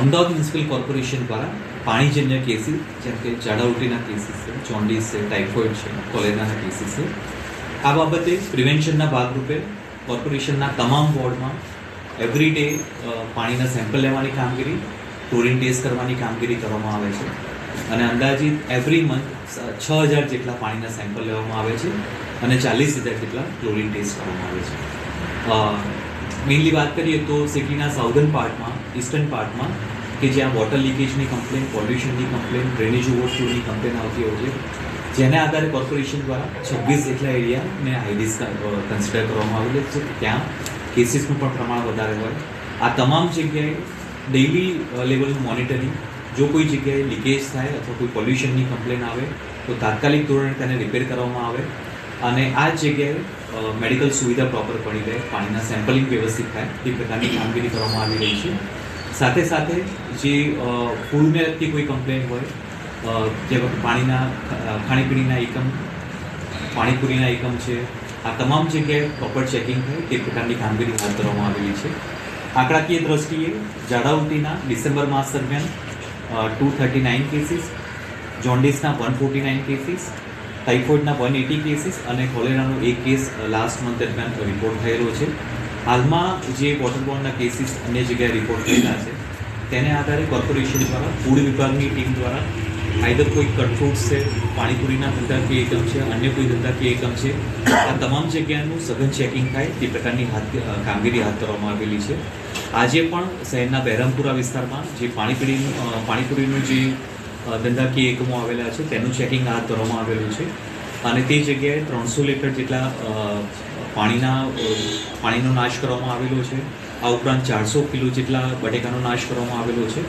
Ahmedabad municipal corporation દ્વારા પાણીજન્ય cases, જેમ કે ઝાડાઉટીના કેસીસ છે ચોન્ડીસ છે ટાઇફોઇડ છે, કોલેરાના કેસીસ છે, આ બાબતે પ્રિવેન્શનના ભાગરૂપે કોર્પોરેશનના તમામ વોર્ડમાં એવરી ડે પાણીના સેમ્પલ લેવાની કામગીરી ક્લોરીન ટેસ્ટ કરવાની કામગીરી કરવામાં આવે છે. અને અંદાજિત એવરી મંથ છ હજાર જેટલા પાણીના સેમ્પલ લેવામાં આવે છે અને ચાલીસ હજાર જેટલા ક્લોરિન ટેસ્ટ કરવામાં આવે છે. મેઇનલી વાત કરીએ તો સિટીના સાઉધર્ન પાર્ટમાં ઇસ્ટર્ન પાર્ટમાં કે જ્યાં વોટર લીકેજની કમ્પ્લેન પોલ્યુશનની કમ્પ્લેન ડ્રેનેજ ઓવરફ્લોની કમ્પ્લેન આવતી હોય છે, જેના આધારે કોર્પોરેશન દ્વારા છવ્વીસ જેટલા એરિયાને આઈડીસ કન્સિડર કરવામાં આવેલ છે. ત્યાં કેસીસનું પણ પ્રમાણ વધારે હોય. આ તમામ જગ્યાએ ડેઇલી લેવલનું મોનિટરિંગ જો કોઈ જગ્યાએ લીકેજ થાય અથવા કોઈ પોલ્યુશનની કમ્પ્લેન આવે, તો તાત્કાલિક ધોરણે તેને રિપેર કરવામાં આવે. અને આ જગ્યાએ મેડિકલ સુવિધા પ્રોપર પડી રહે પાણીના સેમ્પલિંગ વ્યવસ્થિત થાય તે પ્રકારની કામગીરી કરવામાં આવી રહી છે. સાથે સાથે જે ફૂડને લગતી કોઈ કમ્પ્લેન હોય જે પાણીના ખાણીપીણીના એકમ, પાણીપુરીના એકમ છે, આ તમામ જગ્યાએ પ્રોપર ચેકિંગ થાય, તે પ્રકારની કામગીરી હાથ ધરવામાં આવેલી છે. આંકડાકીય દ્રષ્ટિએ જાડાઉટીના ડિસેમ્બર માસ દરમિયાન ટુ થર્ટી નાઇન કેસીસ જોન્ડિસના વન ફોર્ટી નાઇન કેસીસ ટાઇફોઇડના વન એટી કેસીસ અને કોલેરાનો એક કેસ લાસ્ટ મંથ દરમિયાન રિપોર્ટ થયેલો છે. હાલમાં જે વોટરબોર્નના કેસીસ અન્ય જગ્યાએ રિપોર્ટ થયેલા છે, તેને આધારે કોર્પોરેશન દ્વારા ફૂડ વિભાગની ટીમ દ્વારા આઈધર કોઈ કટફૂડ્સ છે, પાણીપુરીના ધંધાકીય એકમ છે, અન્ય કોઈ ધંધાકીય એકમ છે, આ તમામ જગ્યાનું સઘન ચેકિંગ થાય, તે પ્રકારની હાથ કામગીરી હાથ ધરવામાં આવેલી છે. આજે પણ શહેરના બહેરામપુરા વિસ્તારમાં જે પાણીપુરીનું પાણીપુરીનું જે ધંધાકીય એકમો આવેલા છે, તેનું ચેકિંગ હાથ ધરવામાં આવેલું છે. અને તે જગ્યાએ ત્રણસો લીટર જેટલા પાણીના પાણીનો નાશ કરવામાં આવેલો છે. આ ઉપરાંત ચારસો કિલો જેટલા બટેકાનો નાશ કરવામાં આવેલો છે.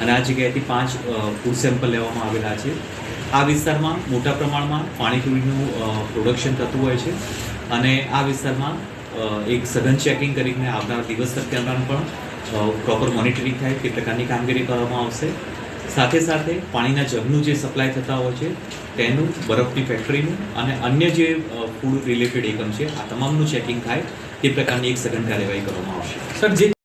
અને આ જગ્યાએથી પાંચ ફૂડ સેમ્પલ લેવામાં આવેલા છે. આ વિસ્તારમાં મોટા પ્રમાણમાં પાણીપુરીનું પ્રોડક્શન થતું હોય છે. અને આ વિસ્તારમાં એક સઘન ચેકિંગ કરીને આવનાર દિવસ દરમિયાન પણ પ્રોપર મોનિટરિંગ થાય તે પ્રકારની કામગીરી કરવામાં આવશે. સાથે સાથે પાણીના જગનું જે સપ્લાય થતા હોય છે, તેનું, બરફની ફેક્ટરીનું અને અન્ય જે ફૂડ રિલેટેડ એકમ છે, આ તમામનું ચેકિંગ થાય, તે પ્રકારની એક સઘન કાર્યવાહી કરવામાં આવશે. સર, જે